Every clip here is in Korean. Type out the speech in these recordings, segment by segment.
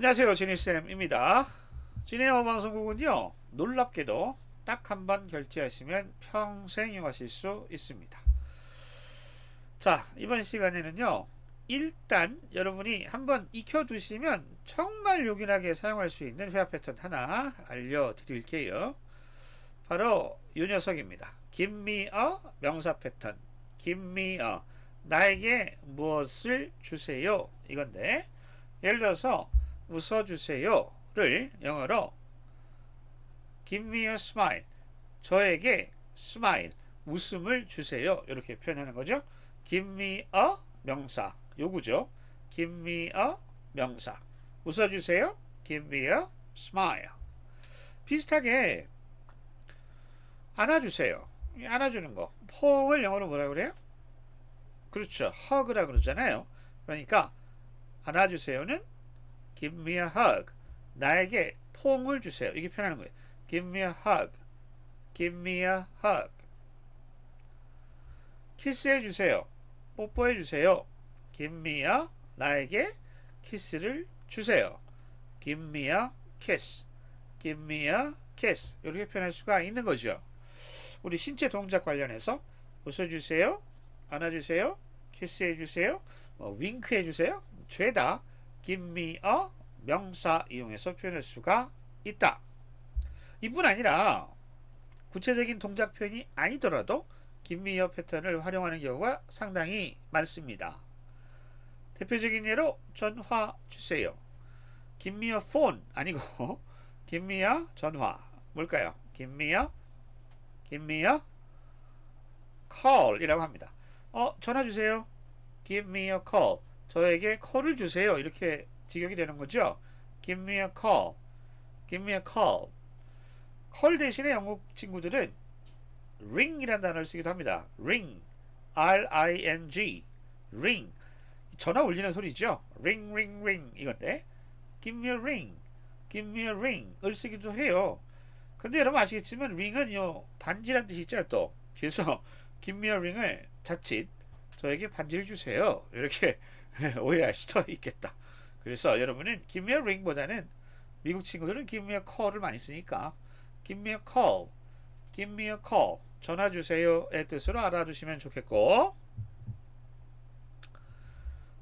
안녕하세요. 지니쌤입니다. 지니어 방송국은요, 놀랍게도 딱 한 번 결제하시면 평생 이용하실 수 있습니다. 자, 이번 시간에는요, 일단 여러분이 한번 익혀두시면 정말 요긴하게 사용할 수 있는 회화 패턴 하나 알려드릴게요. 바로 이 녀석입니다. A 명사 패턴. A 나에게 무엇을 주세요. 이건데 예를 들어서 웃어주세요를 영어로 Give me a smile. 저에게 smile, 웃음을 주세요. 이렇게 표현하는 거죠. Give me a 명사, 요구죠. Give me a 명사. 웃어주세요. Give me a smile. 비슷하게 안아주세요. 이 안아주는 거. 포옹을 영어로 뭐라 그래요? 그렇죠. hug라 그러잖아요. 그러니까 안아주세요는 give me a hug. 나에게 포옹을 주세요. 이게 표현하는 거예요. give me a hug. give me a hug. 키스해 주세요. 뽀뽀해 주세요. give me a 나에게 키스를 주세요. give me a kiss. give me a kiss. 이렇게 표현할 수가 있는 거죠. 우리 신체 동작 관련해서 웃어주세요. 안아주세요. 키스해주세요. 뭐, 윙크해주세요. 죄다 give me a 명사 이용해서 표현할 수가 있다. 이뿐 아니라 구체적인 동작 표현이 아니더라도 a 패턴을 활용하는 경우가 상당히 많습니다. 대표적인 예로 전화 주세요. a phone 아니고 a 전화 뭘까요? give me a give me a call 이라고 합니다. 어, 전화 주세요. give me a call. 저에게 콜을 주세요. 이렇게 직역이 되는 거죠. give me a call. give me a call. 콜 대신에 영국 친구들은 ring이라는 단어를 쓰기도 합니다. ring. R-I-N-G. ring. 전화 울리는 소리죠. ring, ring, ring. 이건데. give me a ring. give me a ring을 쓰기도 해요. 근데 여러분 아시겠지만 ring은요 반지란 뜻이 있죠 또 그래서 김미어링을 자칫 저에게 반지를 주세요 이렇게 오해할 수도 있겠다 그래서 여러분은 김미어링보다는 미국 친구들은 김미어 콜을 많이 쓰니까 김미어 콜 김미어 콜 전화 주세요의 뜻으로 알아두시면 좋겠고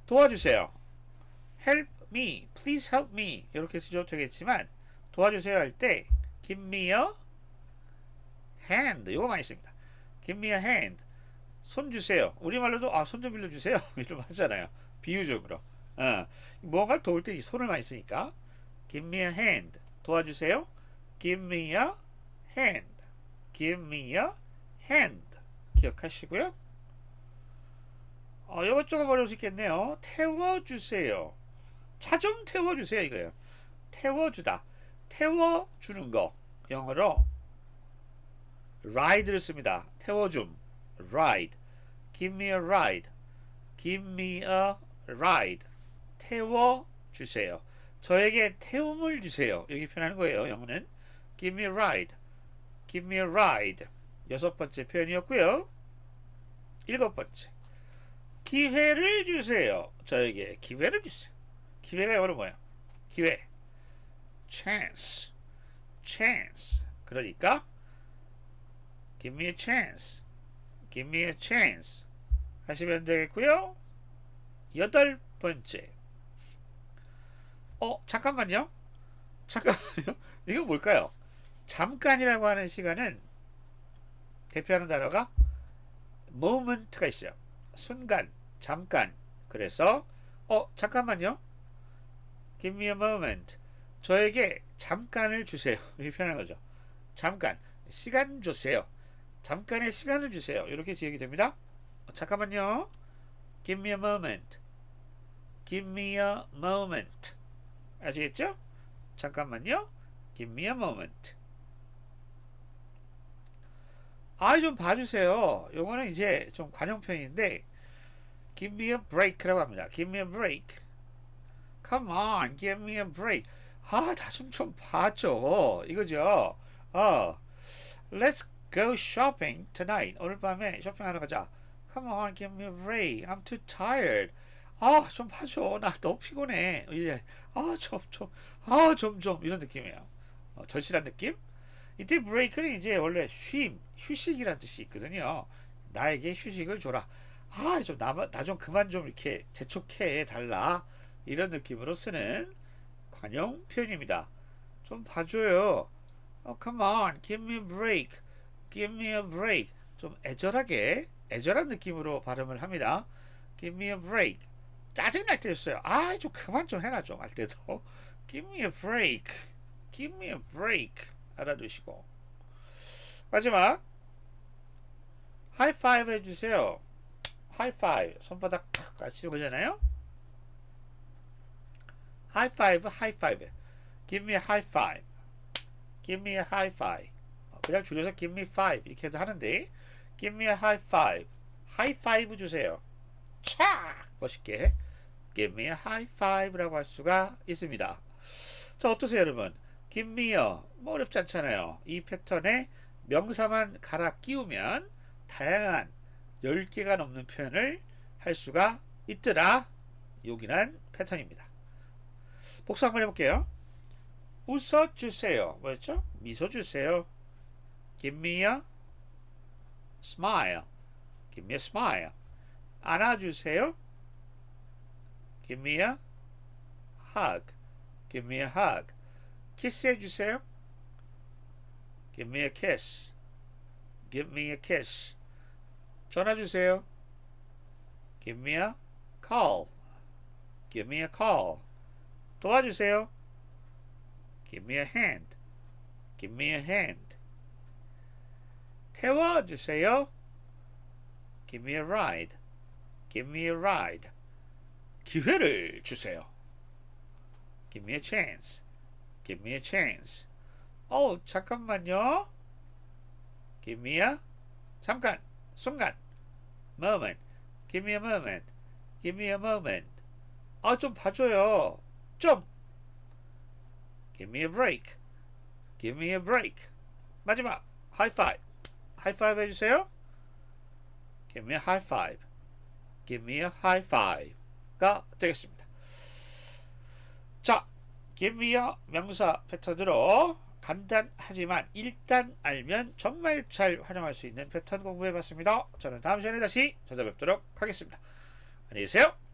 도와주세요 help me please help me 이렇게 쓰셔도 되겠지만 도와주세요 할 때 give me a hand 이거 많이 씁니다. give me a hand 손 주세요. 우리말로도 아, 손 좀 빌려주세요. 이런 하잖아요. 비유적으로. 어, 뭔가를 도울 때 이 손을 많이 쓰니까 give me a hand 도와주세요. give me a hand give me a hand 기억하시고요. 어, 이것저것 어려울 수 있겠네요. 태워주세요. 차 좀 태워주세요 이거예요. 태워주다. 태워주는 거 영어로 ride를 씁니다. 태워줌 ride give me a ride give me a ride 태워 주세요. 저에게 태움을 주세요. 이렇게 표현하는 거예요. 영어는 give me a ride give me a ride 여섯 번째 표현이었고요. 일곱 번째 기회를 주세요. 저에게 기회를 주세요. 기회가 영어로 뭐야? 기회 chance, chance. 그러니까 give me a chance, give me a chance 하시면 되겠고요. 여덟 번째. 어 잠깐만요. 잠깐만요. 이거 뭘까요? 잠깐이라고 하는 시간은 대표하는 단어가 moment가 있어요. 순간, 잠깐. 그래서 어 잠깐만요. give me a moment. 저에게 잠깐을 주세요. 이렇게 표현하는 거죠. 잠깐. 시간 주세요. 잠깐의 시간을 주세요. 이렇게 지역이 됩니다. 어, 잠깐만요. Give me a moment. Give me a moment. 아시겠죠? 잠깐만요. Give me a moment. 아, 좀 봐주세요. 요거는 이제 좀 관용 표현인데, Give me a break라고 합니다. Give me a break. Come on, give me a break. 아, 나 좀 좀 봐줘. 이거죠. 어. Let's go shopping tonight. 오늘 밤에 쇼핑하러 가자. Come on, give me a break. I'm too tired. 아, 좀 봐줘. 나 너무 피곤해. 이래. 아, 좀, 좀, 아, 좀, 좀. 이런 느낌이에요. 어, 절실한 느낌? 이때 브레이크는 이제 원래 쉼, 휴식이라는 뜻이 있거든요. 나에게 휴식을 줘라. 아, 좀, 나, 나 좀 그만 좀 이렇게 재촉해 달라. 이런 느낌으로 쓰는 관용 표현입니다. 좀 봐줘요. Oh, come on, give me a break. Give me a break. 좀 애절하게, 애절한 느낌으로 발음을 합니다. Give me a break. 짜증날 때 있어요. 아, 좀 그만 좀 해라 좀 할 때도. Give me a break. Give me a break. 알아두시고. 마지막. 하이파이브 해주세요. 하이파이브. 손바닥 탁 까치는 거잖아요. 하이파이브, 하이파이브. Give me a high five. Give me a high five. 어, 그냥 줄여서 give me five 이렇게 해도 하는데 give me a high five. 하이 파이브 주세요. 차! 멋있게 give me a high five라고 할 수가 있습니다. 자 어떠세요 여러분? give me a 뭐 어렵지 않잖아요. 이 패턴에 명사만 갈아 끼우면 다양한 10개가 넘는 표현을 할 수가 있더라. 요긴한 패턴입니다. 복수 한번 해볼게요. 웃어 주세요. 뭐였죠? 미소 주세요. Give me a smile. Give me a smile. 안아주세요. Give me a hug. Give me a hug. 키스해 주세요. Give me a kiss. Give me a kiss. 전화 주세요. Give me a call. Give me a call. 도와주세요. Give me a hand. Give me a hand. 태워주세요. Give me a ride. Give me a ride. 기회를 주세요. Give me a chance. Give me a chance. 어, 잠깐만요. Give me a 잠깐, 순간. moment. Give me a moment. Give me a moment. 아, 좀 봐줘요. 좀. Give me a break. Give me a break. 마지막 high five. high five 해주세요. Give me a high five. Give me a high five 가 되겠습니다. 자, a 명사 패턴으로 간단하지만 일단 알면 정말 잘 활용할 수 있는 패턴 공부해봤습니다. 저는 다음 시간에 다시 찾아뵙도록 하겠습니다. 안녕히 계세요.